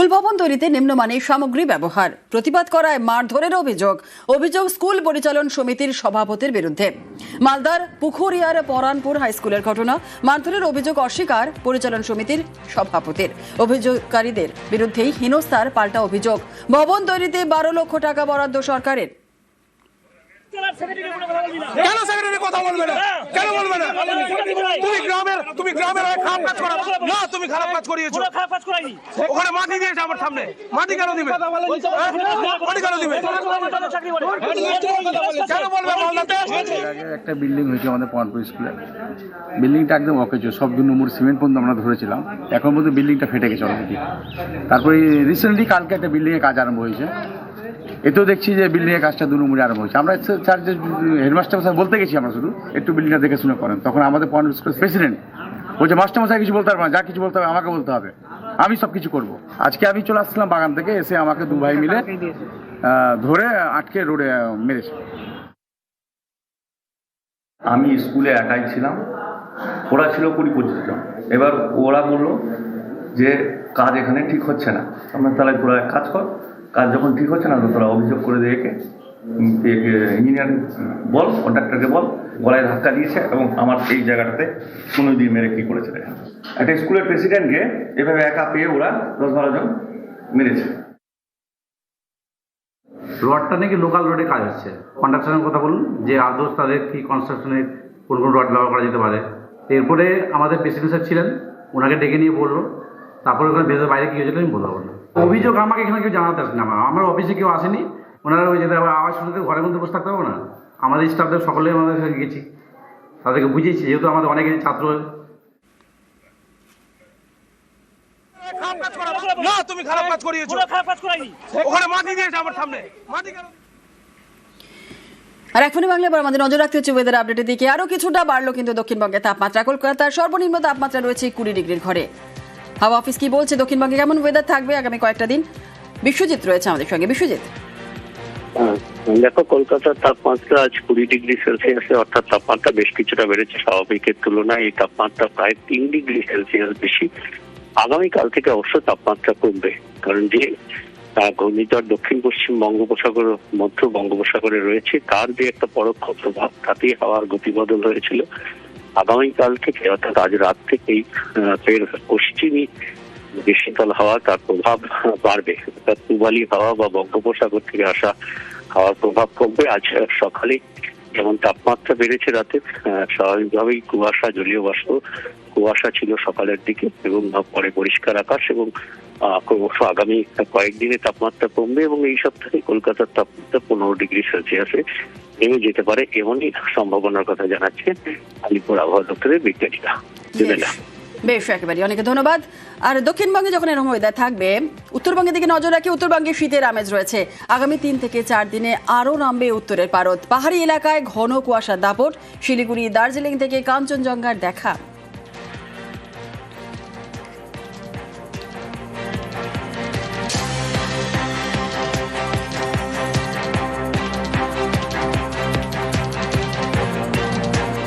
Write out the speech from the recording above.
School ভবন তৈরিতে নিম্নমানের সামগ্রী ব্যবহার। প্রতিবাদ করায় মারধরের অভিযোগ। অভিযোগ স্কুল পরিচালন সমিতির সভাপতির বিরুদ্ধে। মালদার পুখুরিয়ার পরানপুর হাই স্কুলের ঘটনা মারধরের অভিযোগ অস্বীকার পরিচালন সমিতির সভাপতির। অভিযোগকারীদের বিরুদ্ধেই হেনস্থার পাল্টা অভিযোগ। ভবন তৈরিতে বারো লক্ষ টাকা বরাদ্দ সরকারের। কথা বলবে না? কেন বলবে না? তুমি গ্রামের তুমি গ্রামের হয়ে খারাপ কাজ করা তুমি খারাপ কাজ করিয়েছো। খারাপ কাজ করাইনি। ওখানে মাটি দিয়েছে আমার সামনে। মাটি কেন দিবে? হ্যাঁ? মাটি কেন দিবে? কেন বলবে একটা বিল্ডিং হয়েছে আমাদের পয়েন্টপুর স্কুলে। বিল্ডিংটা একদম অকেজ সব দু নম্বর সিমেন্ট পর্যন্ত আমরা ধরেছিলাম। এখন পর্যন্ত বিল্ডিংটা ফেটে গেছে অলরেডি তারপরে রিসেন্টলি কালকে একটা বিল্ডিংয়ের কাজ আরম্ভ হয়েছে। এতেও দেখছি যে বিল্ডিংয়ের কাজটা দু নম্বরে আরম্ভ হয়েছে। আমরা চার্জের হেডমাস্টার মশাই বলতে গেছি আমরা শুধু। একটু বিল্ডিংটা দেখে শুনে করেন। তখন আমাদের পয়েন্ট স্কুলের প্রেসিডেন্ট বলছে মাস্টার মশাই কিছু বলতে পারব না, যা কিছু বলতে হবে আমাকে বলতে হবে। আমি সব কিছু করব। আজকে আমি চলে আসছিলাম বাগান থেকে, এসে আমাকে দু ভাই মিলে ধরে আটকে রোডে মেরেছে। আমি স্কুলে একাই ছিলাম। ওরা ছিল কুড়ি পঁচিশ জন। এবার ওরা বলল যে, কাজ এখানে ঠিক হচ্ছে না। আমরা তাহলে তোরা এক কাজ কর, কাজ যখন ঠিক হচ্ছে না তো তোরা অভিযোগ করে একে। ইঞ্জিনিয়ার বল কন্ট্রাক্টরকে বল, গলায় ধাক্কা দিয়েছে এবং আমার এই জায়গাটাতে কোনো দিয়ে মেরে কি করেছে একটা স্কুলের প্রেসিডেন্টকে এভাবে একা পেয়ে ওরা দশ বারো জন মেরেছে। রডটা নাকি লোকাল রোডে কাজ হচ্ছে। কন্ট্রাকশনের কথা বলুন, যে আদর্শ তাদের কি কনস্ট্রাকশনের কোন কোন রড ব্যবহার করা যেতে পারে। এরপরে আমাদের প্রেসিডেন্ট স্যার ছিলেন, ওনাকে ডেকে নিয়ে বলল, তারপরে ওখানে ভেতরে বাইরে কি হয়েছিল আমি বলতে পারব না। অভিযোগ আমাকে এখানে কেউ জানাতে আসেনি। আমার আমার অফিসে কেউ আসেনি ওনারা ওই যেতে আবার আওয়াজ শুনতে ঘরের মধ্যে বসে থাকতে পারব না? আমাদের স্টাফদের সকলেই আমাদের সাথে গেছি। তাদেরকে বুঝিয়েছি যেহেতু আমাদের অনেকে ছাত্র। খারাপ কাজ করা না তুমি খারাপ কাজ করিয়েছো। খারাপ কাজ করাইনি। ওখানে মাটি দিয়েছে আমার সামনে। মাটি কেন? আর এখনই বাংলা এবার আমাদের নজর রাখতে হচ্ছে ওয়েদার আপডেটের দিকে। আরও কিছুটা বাড়লো কিন্তু দক্ষিণবঙ্গে তাপমাত্রা। কলকাতার সর্বনিম্ন তাপমাত্রা রয়েছে কুড়ি ডিগ্রির ঘরে। হাওয়া অফিস কি বলছে? দক্ষিণবঙ্গে কেমন ওয়েদার থাকবে আগামী কয়েকটা দিন? বিশ্বজিৎ রয়েছে আমাদের সঙ্গে। বিশ্বজিৎ। দেখো, কলকাতার তাপমাত্রা আজ কুড়ি ডিগ্রি সেলসিয়াসে, অর্থাৎ তাপমাত্রা বেশ কিছুটা বেড়েছে স্বাভাবিকের তুলনায়। এই তাপমাত্রা প্রায় তিন ডিগ্রি সেলসিয়াস বেশি। আগামীকাল থেকে অবশ্য তাপমাত্রা কমবে। কারণ যে ঘূর্ণিঝড় দক্ষিণ পশ্চিম বঙ্গোপসাগর, মধ্য বঙ্গোপসাগরে রয়েছে, তার যে একটা পরোক্ষ প্রভাব, তাতেই হাওয়ার গতিবদল হয়েছিল। আগামীকাল থেকে, অর্থাৎ আজ রাত থেকেই ফের পশ্চিমী শীতল হাওয়া তার প্রভাব বাড়বে। অর্থাৎ পূবালি হাওয়া বা বঙ্গোপসাগর থেকে আসা হাওয়ার প্রভাব কমবে। আজ সকালে যেমন তাপমাত্রা বেড়েছে রাতে স্বাভাবিকভাবেই কুয়াশা জলীয় বাষ্প কুয়াশা ছিল সকালের দিকে এবং পরে পরিষ্কার আকাশ এবং ক্রমশ আগামী কয়েকদিনে তাপমাত্রা কমবে এবং এই সপ্তাহে কলকাতার তাপমাত্রা পনেরো ডিগ্রি সেলসিয়াসে নেমে যেতে পারে এমনই সম্ভাবনার কথা জানাচ্ছে আলিপুর আবহাওয়া দপ্তরের বিজ্ঞানীরা। বেশ একেবারে অনেকে ধন্যবাদ। আর দক্ষিণবঙ্গে যখন এরকম ওয়েদার থাকবে, উত্তরবঙ্গের দিকে নজর রাখি, উত্তরবঙ্গে শীতের আমেজ রয়েছে। আগামী তিন থেকে চার দিনে আরও নামবে উত্তরের পারদ। পাহাড়ি এলাকায় ঘন কুয়াশার দাপট। শিলিগুড়ি, দার্জিলিং থেকে কাঞ্চনজঙ্ঘার দেখা।